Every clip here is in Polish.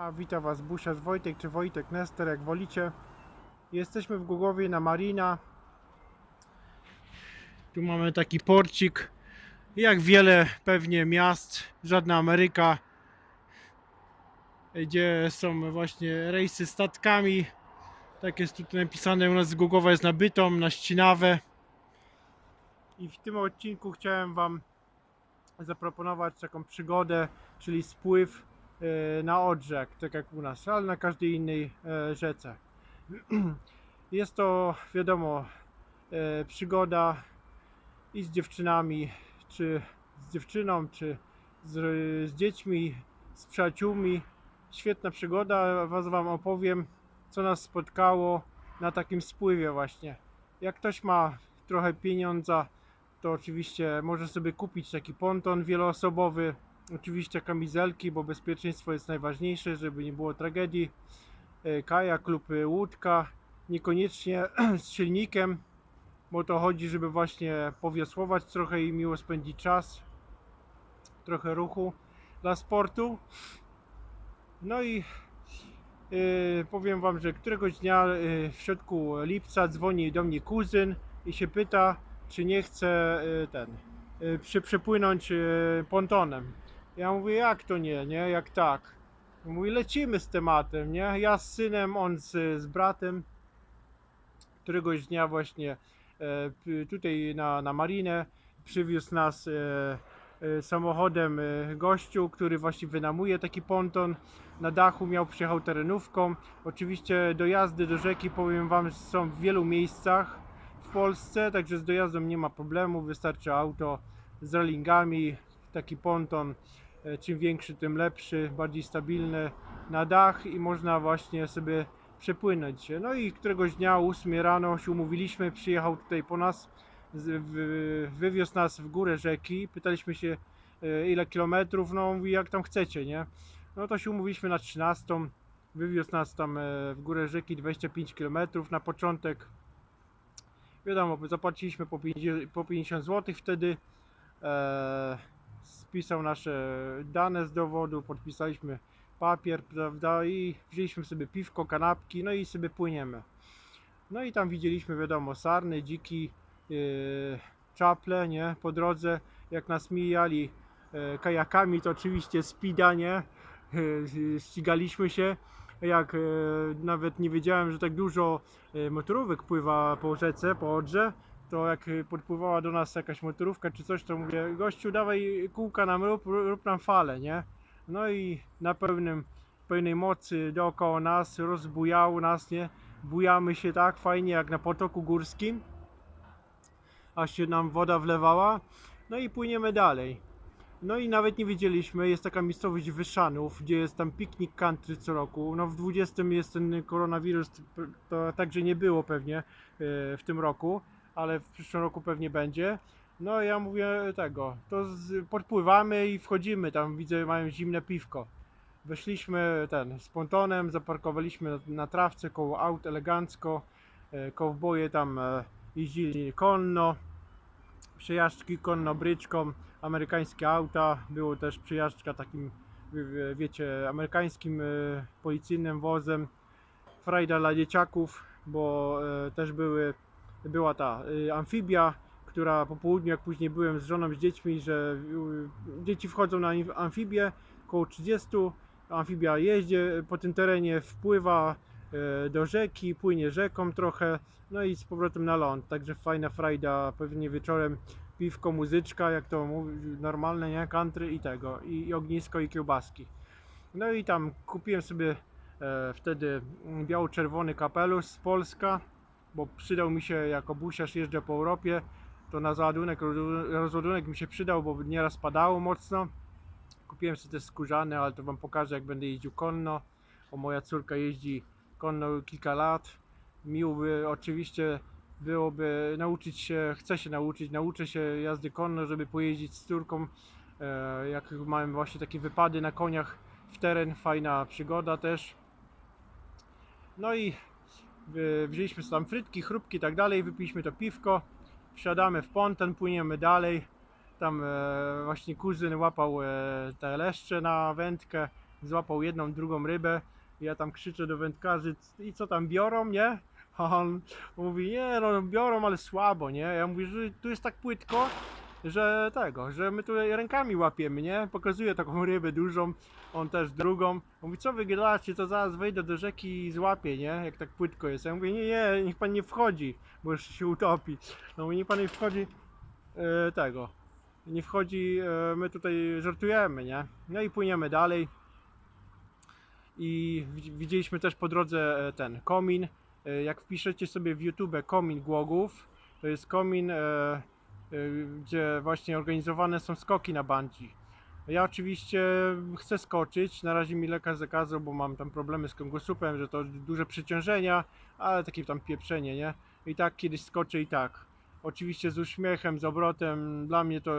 Ma, witam Was Busiarz Wojtek czy Wojtek Nester, jak wolicie. Jesteśmy w Głogowie na Marina. Tu mamy taki porcik. Jak wiele pewnie miast, żadna Ameryka, gdzie są właśnie rejsy statkami. Tak jest tutaj napisane, u nas z Głogowa jest na Bytom, na Ścinawę. I w tym odcinku chciałem Wam zaproponować taką przygodę, czyli spływ na Odrzek, tak jak u nas, ale na każdej innej e, rzece. Jest to, wiadomo, e, przygoda i z dziewczynami, czy z dziewczyną, czy z, z dziećmi, z przyjaciółmi. Świetna przygoda, was wam opowiem, co nas spotkało na takim spływie właśnie. Jak ktoś ma trochę pieniądza, to oczywiście może sobie kupić taki ponton wieloosobowy, oczywiście kamizelki, bo bezpieczeństwo jest najważniejsze, żeby nie było tragedii. E, Kajak lub e, łódka, niekoniecznie z silnikiem, bo to chodzi, żeby właśnie powiosłować trochę i miło spędzić czas, trochę ruchu dla sportu. No i e, powiem Wam, że któregoś dnia e, w środku lipca dzwoni do mnie kuzyn i się pyta, czy nie chce e, ten, przy, przepłynąć e, pontonem. Ja mówię, jak to nie, nie, jak tak. Mówi, lecimy z tematem, nie? Ja z synem, on z, z bratem. Któregoś dnia właśnie e, tutaj na, na marinę przywiózł nas e, e, samochodem e, gościu, który właśnie wynamuje taki ponton. Na dachu miał, przyjechał terenówką. Oczywiście dojazdy do rzeki, powiem Wam, są w wielu miejscach w Polsce, także z dojazdem nie ma problemu. Wystarczy auto z railingami, taki ponton. E, Czym większy, tym lepszy, bardziej stabilny na dach i można właśnie sobie przepłynąć. No i któregoś dnia o 8 rano się umówiliśmy, przyjechał tutaj po nas, wywiózł nas w górę rzeki. Pytaliśmy się e, ile kilometrów, no mówi jak tam chcecie, nie? No to się umówiliśmy na 13. Wywiózł nas tam e, w górę rzeki 25 km na początek. Wiadomo, zapłaciliśmy po 50, po 50 zł wtedy. E, spisał nasze dane z dowodu, podpisaliśmy papier, prawda, i wzięliśmy sobie piwko, kanapki, no i sobie płyniemy. No i tam widzieliśmy, wiadomo, sarny, dziki, yy, czaple, nie, po drodze, jak nas mijali yy, kajakami, to oczywiście speeda, nie, yy, ścigaliśmy się, jak yy, nawet nie wiedziałem, że tak dużo yy, motorówek pływa po rzece, po Odrze, to jak y, podpływała do nas jakaś motorówka czy coś, to mówię, gościu dawaj kółka nam rób, rób nam falę, nie? No i na pełnym, pełnej mocy dookoła nas, rozbujało nas, nie? Bujamy się tak fajnie jak na potoku górskim, aż się nam woda wlewała, no i płyniemy dalej. No i nawet nie wiedzieliśmy, jest taka miejscowość Wyszanów, gdzie jest tam piknik country co roku. No w 20 jest ten koronawirus, to także nie było pewnie e, w tym roku, ale w przyszłym roku pewnie będzie. No ja mówię tego, to z, podpływamy i wchodzimy, tam widzę mają zimne piwko. Weszliśmy ten z pontonem, zaparkowaliśmy na, na trawce koło aut elegancko. E, Kowboje tam e, jeździli konno, przejażdżki konno bryczką, amerykańskie auta, było też przejażdżka takim, wie- wie- wiecie, amerykańskim e, policyjnym wozem. Frajda dla dzieciaków, bo e, też były, była ta e, amfibia, która po południu, jak później byłem z żoną, z dziećmi, że e, dzieci wchodzą na amfibię, około 30, amfibia jeździ po tym terenie, wpływa e, do rzeki, płynie rzeką trochę, no i z powrotem na ląd, także fajna frajda, pewnie wieczorem piwko, muzyczka, jak to mówi, normalne, nie, country i tego, i, i ognisko i kiełbaski. No i tam kupiłem sobie e, wtedy biało-czerwony kapelusz z Polska, bo przydał mi się jako busiarz jeżdżę po Europie, to na załadunek, roz- rozładunek mi się przydał, bo nieraz padało mocno. Kupiłem sobie też skórzany, ale to wam pokażę jak będę jeździł konno, bo moja córka jeździ konno kilka lat. Miło by oczywiście byłoby nauczyć się, chcę się nauczyć, nauczę się jazdy konno, żeby pojeździć z córką, e, jak mamy właśnie takie wypady na koniach w teren, fajna przygoda też. No i wzięliśmy tam frytki, chrupki i tak dalej, wypiliśmy to piwko, wsiadamy w ponton, płyniemy dalej. Tam e, właśnie kuzyn łapał e, te leszcze na wędkę, złapał jedną, drugą rybę. Ja tam krzyczę do wędkarzy, "C- i co tam biorą, nie? A on mówi, nie no biorą, ale słabo, nie? Ja mówię, że tu jest tak płytko, że tego, że my tutaj rękami łapiemy, nie? Pokazuje taką rybę dużą, on też drugą. Mówi, co wy gadacie, to zaraz wejdę do rzeki i złapię, nie? Jak tak płytko jest. Ja mówię, nie, nie, niech pan nie wchodzi, bo jeszcze się utopi. No mówię, niech pan nie wchodzi e, tego. Nie wchodzi, e, my tutaj żartujemy, nie? No i płyniemy dalej. I widz- widzieliśmy też po drodze e, ten komin. E, Jak wpiszecie sobie w YouTube komin Głogów, to jest komin, e, gdzie właśnie organizowane są skoki na bungee. Ja oczywiście chcę skoczyć, na razie mi lekarz zakazał, bo mam tam problemy z kręgosłupem, że to duże przeciążenia, ale takie tam pieprzenie, nie? I tak kiedyś skoczę i tak. Oczywiście z uśmiechem, z obrotem, dla mnie to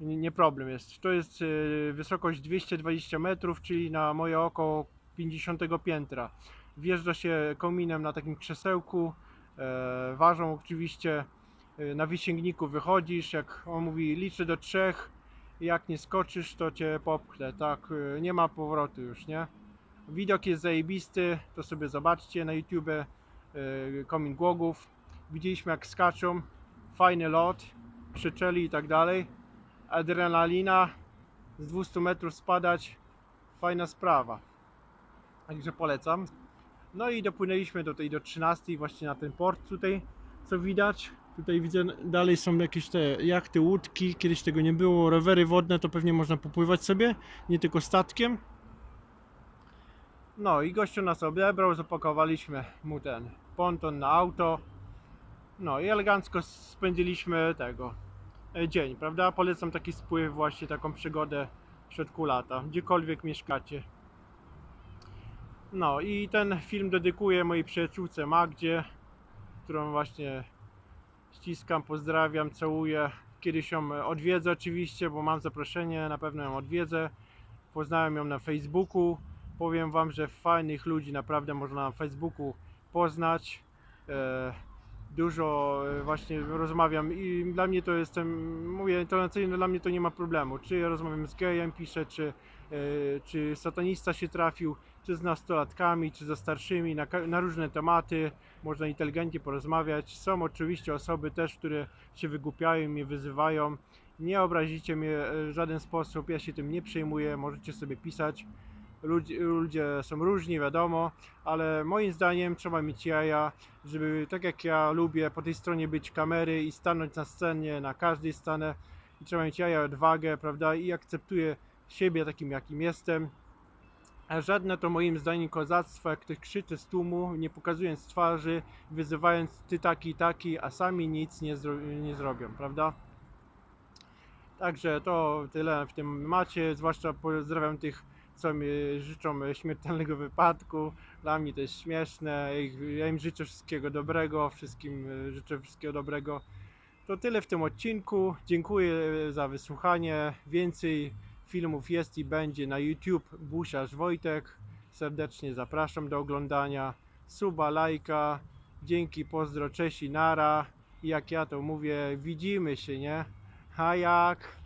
nie problem jest. To jest e, wysokość 220 metrów, czyli na moje oko 50 piętra. Wjeżdża się kominem na takim krzesełku, e, ważą oczywiście, na wysięgniku wychodzisz, jak on mówi liczę do trzech, jak nie skoczysz to cię popchnę, tak, e, nie ma powrotu już, nie? Widok jest zajebisty, to sobie zobaczcie na YouTube e, Komin Głogów. Widzieliśmy jak skaczą, fajny lot, krzyczeli i tak dalej. Adrenalina, z 200 metrów spadać, fajna sprawa. Także polecam. No i dopłynęliśmy do tej do 13 właśnie na ten port tutaj, co widać. Tutaj widzę dalej są jakieś te jachty, łódki, kiedyś tego nie było, rowery wodne to pewnie można popływać sobie, nie tylko statkiem. No i gościu nas odebrał, zapakowaliśmy mu ten ponton na auto. No i elegancko spędziliśmy tego e, dzień, prawda? Polecam taki spływ, właśnie taką przygodę w środku lata, gdziekolwiek mieszkacie. No i ten film dedykuję mojej przyjaciółce Magdzie, którą właśnie ściskam, pozdrawiam, całuję. Kiedyś ją odwiedzę oczywiście, bo mam zaproszenie, na pewno ją odwiedzę. Poznałem ją na Facebooku. Powiem Wam, że fajnych ludzi naprawdę można na Facebooku poznać. Dużo e, właśnie rozmawiam i dla mnie to jestem, mówię intonacyjnie, dla mnie to nie ma problemu. Czy ja rozmawiam z gejem, piszę, czy, e, czy satanista się trafił, czy z nastolatkami, czy ze starszymi, na, na różne tematy. Można inteligentnie porozmawiać. Są oczywiście osoby też, które się wygłupiają, mnie wyzywają. Nie obrazicie mnie w żaden sposób, ja się tym nie przejmuję, możecie sobie pisać. Ludzie, ludzie są różni, wiadomo, ale moim zdaniem trzeba mieć jaja, żeby tak jak ja lubię po tej stronie być kamery i stanąć na scenie, na każdej scenę i trzeba mieć jaja, odwagę, prawda, i akceptuję siebie takim jakim jestem. A żadne to moim zdaniem kozactwo, jak ktoś krzyczy z tłumu, nie pokazując twarzy, wyzywając ty taki i taki, a sami nic nie, zro nie zrobią, prawda? Także to tyle w tym macie, zwłaszcza pozdrawiam tych, co mi życzą śmiertelnego wypadku. Dla mnie to jest śmieszne, ja im życzę wszystkiego dobrego, wszystkim e, życzę wszystkiego dobrego. To tyle w tym odcinku. Dziękuję za wysłuchanie. Więcej filmów jest i będzie na YouTube Busiarz Wojtek. Serdecznie zapraszam do oglądania. Suba, lajka. Dzięki, pozdro, cześć i nara. I jak ja to mówię, widzimy się, nie? A jak?